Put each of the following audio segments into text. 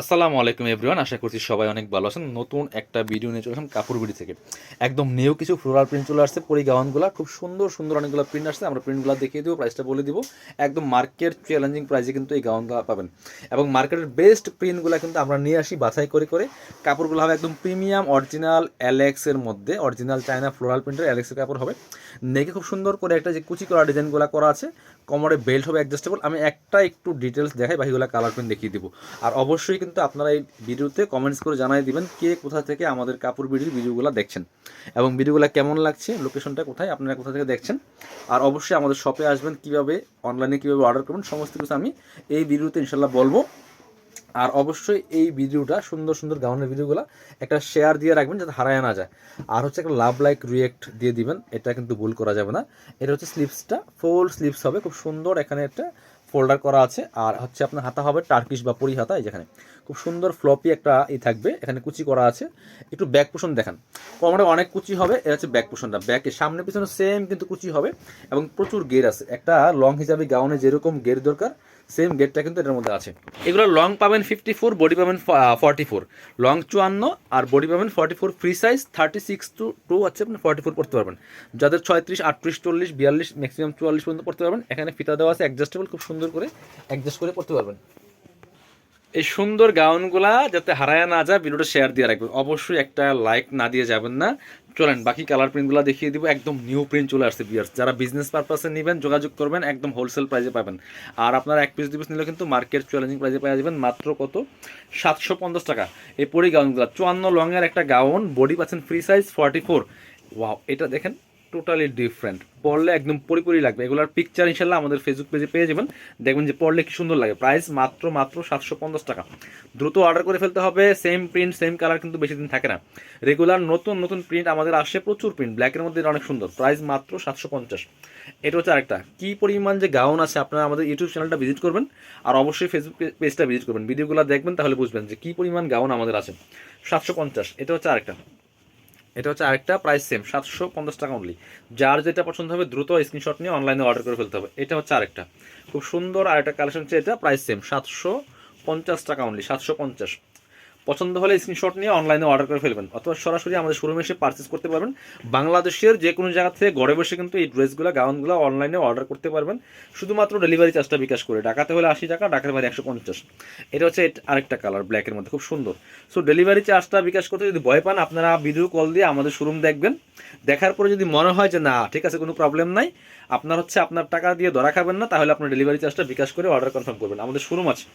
আসসালামু আলাইকুম এভরিওয়ান, আশা করছি সবাই অনেক ভালো আছেন। নতুন একটা ভিডিও নিয়ে চলে আসলাম কাপড় বিড়ি থেকে। একদম নিউ কিছু ফ্লোরাল প্রিন্ট চলে আসছে পরি গাউনগুলো খুব সুন্দর সুন্দর অনেকগুলো প্রিন্ট আসছে, আমরা প্রিন্টগুলো দেখিয়ে দেবো প্রাইসটা বলে দিব। একদম মার্কেট চ্যালেঞ্জিং প্রাইসে কিন্তু এই গাউনগুলো পাবেন। এবং মার্কেটের বেস্ট প্রিন্টগুলো কিন্তু আমরা নিয়ে আসি বাছাই করে করে। কাপড়গুলো হবে একদম প্রিমিয়াম অরিজিনাল অ্যালেক্সের মধ্যে। অরিজিনাল চায়না ফ্লোরাল প্রিন্টের অ্যালেক্সের কাপড় হবে। নেকে খুব সুন্দর করে একটা যে কুচি করা ডিজাইনগুলো করা আছে, কোমরে বেল্ট হবে অ্যাডজাস্টেবল আমি একটা একটু ডিটেলস দেখাই, বাকিগুলো কালার প্রিন্ট দেখিয়ে দিব। আর অবশ্যই কিন্তু আপনারা এই ভিডিওতে কমেন্টস করে জানাই দিবেন কে কোথা থেকে আমাদের কাপড় বিড়ির ভিডিওগুলো দেখছেন। এবং ভিডিওগুলো কেমন লাগছে লোকেশনটা কোথায়, আপনারা কোথা থেকে দেখছেন। আর অবশ্যই আমাদের শপে আসবেন, কীভাবে অনলাইনে কীভাবে অর্ডার করবেন, সমস্ত কিছু আমি এই ভিডিওতে ইনশাল্লাহ বলব। আর অবশ্যই এই ভিডিওটা, সুন্দর সুন্দর গাউনের ভিডিওগুলো একটা শেয়ার দিয়ে রাখবেন যাতে হারায় না যায়। আর হচ্ছে একটা লাভ লাইক রিয়েক্ট দিয়ে দিবেন, এটা কিন্তু ভুল করা যাবে না। এটা হচ্ছে স্লিপসটা ফুল স্লিপস হবে, খুব সুন্দর এখানে একটা ফোল্ডার করা আছে, আর হচ্ছে আপনার হাতা হবে টার্কিশ বা পরি হাতা, এই যেখানে। খুব সুন্দর ফ্লপি একটা ই থাকবে, এখানে কুচি করা আছে। একটু ব্যাক পোষণ দেখান। কমরে অনেক কুচি হবে এটা হচ্ছে ব্যাক পোষণটা ব্যাকে সামনে পিছনে সেম কিন্তু কুচি হবে, এবং প্রচুর গের আছে। একটা লং হিসাবে গাউনে যেরকম গের দরকার সেম গেটটা কিন্তু এটার মধ্যে আছে। এগুলো লং পাবেন ফিফটি ফোর বডি পাবেন ফর্টি ফোর লং চুয়ান্ন আর বডি পাবেন forty four free size thirty six two two হচ্ছে আপনি ফর্টি ফোর পড়তে পারবেন। যাদের ছয়ত্রিশ, আটত্রিশ, চল্লিশ, বিয়াল্লিশ ম্যাক্সিমাম চুয়াল্লিশ পর্যন্ত পড়তে পারবেন, এখানে ফিতা দেওয়া আছে অ্যাডজাস্টেবল খুব সুন্দর করে অ্যাডজাস্ট করে পড়তে পারবেন। এই সুন্দর গাউনগুলা যাতে হারায় না যায়, ভিডিওটা শেয়ার দিয়ে রাখবেন। অবশ্যই একটা লাইক না দিয়ে যাবেন না। চলেন, বাকি কালার প্রিন্টগুলো দেখিয়ে দিব। একদম নিউ প্রিন্ট চলে আসছে বিয়ার্স যারা বিজনেস পারপাসে নেবেন, যোগাযোগ করবেন, একদম হোলসেল প্রাইসে পাবেন। আর আপনার এক পিস দু পিস নিলে কিন্তু মার্কেট চ্যালেঞ্জিং প্রাইসে পাওয়া যাবেন। মাত্র কত? সাতশো পঞ্চাশ টাকা। এই পরি গাউনগুলো, চুয়ান্ন লংয়ের একটা গাউন বডি পাচ্ছেন free size forty four wow এটা দেখেন টোটালি ডিফারেন্ট পড়লে একদম পরিপরি লাগবে। এগুলোর পিকচার ইনশাল্লাহ আমাদের ফেসবুক পেজে পেয়ে যাবেন। দেখবেন যে পড়লে কি সুন্দর লাগে। প্রাইস মাত্র মাত্র সাতশো পঞ্চাশ টাকা। দ্রুত অর্ডার করে ফেলতে হবে। সেম প্রিন্ট সেম কালার কিন্তু বেশি দিন থাকে না। রেগুলার নতুন নতুন প্রিন্ট আমাদের আসে প্রচুর প্রিন্ট ব্ল্যাকের মধ্যে অনেক সুন্দর। প্রাইস মাত্র সাতশো পঞ্চাশ। এটা হচ্ছে আরেকটা। কী পরিমাণ যে গাউন আছে আপনারা আমাদের ইউটিউব চ্যানেলটা ভিজিট করবেন। আর অবশ্যই ফেসবুক পেজটা ভিজিট করবেন। ভিডিওগুলো দেখবেন তাহলে বুঝবেন যে কী পরিমাণ গাউন আমাদের আছে। সাতশো পঞ্চাশ। এটা হচ্ছে আরেকটা। এটা হচ্ছে আরেকটা প্রাইস সেম সাতশো পঞ্চাশ টাকা অনলি যার যেটা পছন্দ হবে দ্রুত স্ক্রিনশট নিয়ে অনলাইনে অর্ডার করে ফেলতে হবে। এটা হচ্ছে আরেকটা। খুব সুন্দর আর একটা কালেকশন হচ্ছে এটা প্রাইস সেম সাতশো পঞ্চাশ টাকা অনলি সাতশো পঞ্চাশ। পছন্দ হলে স্ক্রিনশট নিয়ে অনলাইনে অর্ডার করে ফেলবেন। অথবা সরাসরি আমাদের শোরুমে এসে পারচেস করতে পারবেন। বাংলাদেশের যে কোনো জায়গা থেকে ঘরে বসে কিন্তু এই ড্রেসগুলো গাউনগুলো অনলাইনে অর্ডার করতে পারবেন। শুধুমাত্র ডেলিভারি চার্জটা বিকাশ করে। ঢাকাতে হলে আশি টাকা ঢাকার বাইরে একশো পঞ্চাশ। এটা হচ্ছে আরেকটা কালার ব্ল্যাকের মধ্যে। খুব সুন্দর। সো ডেলিভারি চার্জটা বিকাশ করতে যদি ভয় পান, আপনারা ভিডিও কল দিয়ে আমাদের শোরুম দেখবেন। দেখার পরে যদি মনে হয় যে, না, ঠিক আছে, কোনো প্রবলেম নাই। আপনার হচ্ছে আপনার টাকা দিয়ে ধরা খাবেন না। তাহলে আপনার ডেলিভারি চার্জটা বিকাশ করে অর্ডার কনফার্ম করবেন। আমাদের শোরুম আছে।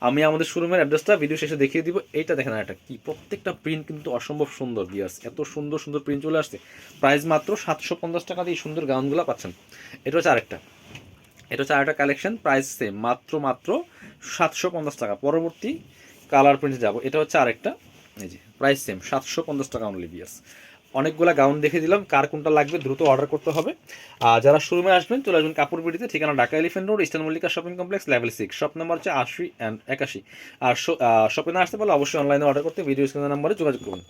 আমি আমাদের শোরুমের অ্যাড্রেসটা ভিডিও শেষে দেখিয়ে দিব। এইটা দেখেন এটা কি প্রত্যেকটা প্রিন্ট কিন্তু অসম্ভব সুন্দর বিয়ার্স এত সুন্দর সুন্দর প্রিন্ট চলে আসছে। প্রাইস মাত্র সাতশো পঞ্চাশ টাকা দিয়ে সুন্দর গাউনগুলো পাচ্ছেন। এটা হচ্ছে আরেকটা। এটা হচ্ছে আরেকটা কালেকশন প্রাইস সেম মাত্র মাত্র সাতশো পঞ্চাশ টাকা। পরবর্তী কালার প্রিন্টে যাব। এটা হচ্ছে আরেকটা, এই যে প্রাইস সেম সাতশো পঞ্চাশ টাকা অনলি বিয়ার্স অনেকগুলা গাউন দেখে দিলাম, কার কোনটা লাগবে দ্রুত অর্ডার করতে হবে। আর যারা শোরুমে আসবেন, চলে আসবেন কাপড় বিড়িতে, ঠিকানা Dhaka Elephant Road Eastern Mallika Shopping Complex level six shop number হচ্ছে আশি অ্যান্ড একাশি। আর শপে না আসতে পারলে অবশ্যই অনলাইনে অর্ডার করতে ভিডিও স্ক্রিনের নাম্বারে যোগাযোগ করুন।